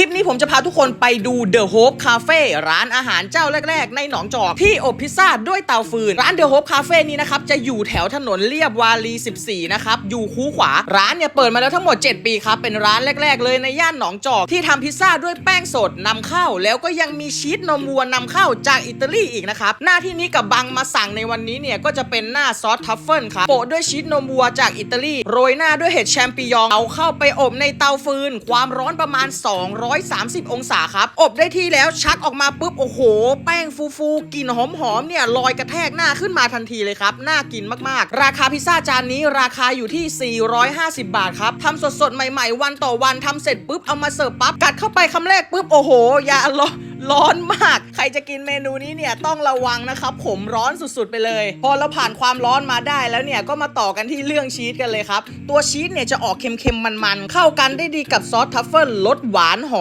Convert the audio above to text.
คลิปนี้ผมจะพาทุกคนไปดู The Hope Cafe ร้านอาหารเจ้าแรก ๆ ในหนองจอกที่อบพิซซ่าด้วยเตาฟืน ร้าน The Hope Cafe นี้นะครับ จะอยู่แถวถนนเลียบวารี 14 นะครับ อยู่คูขวา ร้านเนี่ยเปิดมาแล้วทั้งหมด 7 ปีครับ เป็นร้านแรก ๆ เลยในย่านหนองจอก ที่ทำพิซซ่าด้วยแป้งสดนำเข้า แล้วก็ยังมีชีสนมวัวนำเข้าจากอิตาลีอีกนะครับ หน้าที่นี้กับบังมาสั่งในวันนี้เนี่ยก็จะเป็นหน้าซอสทัฟเฟิลครับโปะด้วยชีสนมวัวจากอิตาลีโรยหน้าด้วยเห็ดแชมปิญองเอาเข้าไปอบในเตาฟืน ความร้อนประมาณ130 องศาครับ อบได้ที่แล้วชักออกมาปุ๊บ โอ้โห แป้งฟูๆกลิ่นหอมๆเนี่ยลอยกระแทกหน้าขึ้นมาทันทีเลยครับ น่ากินมากๆ ราคาพิซซ่าจานนี้ราคาอยู่ที่ 450 บาทครับทำสดๆ ใหม่ๆ วันต่อวันทำเสร็จปุ๊บเอามาเสิร์ฟปั๊บกัดเข้าไปคำแรกปุ๊บโอ้โหอย่าร้อย ร้อนมาก ใครจะกินเมนูนี้เนี่ยต้องระวังนะครับ ผมร้อนสุดๆไปเลย พอเราผ่านความร้อนมาได้แล้วเนี่ยก็มาต่อกันที่เรื่องชีสกันเลยครับ ตัวชีสเนี่ยจะออกเค็มๆมันๆ เข้ากันได้ดีกับซอสทัฟเฟิลรสหวานหอม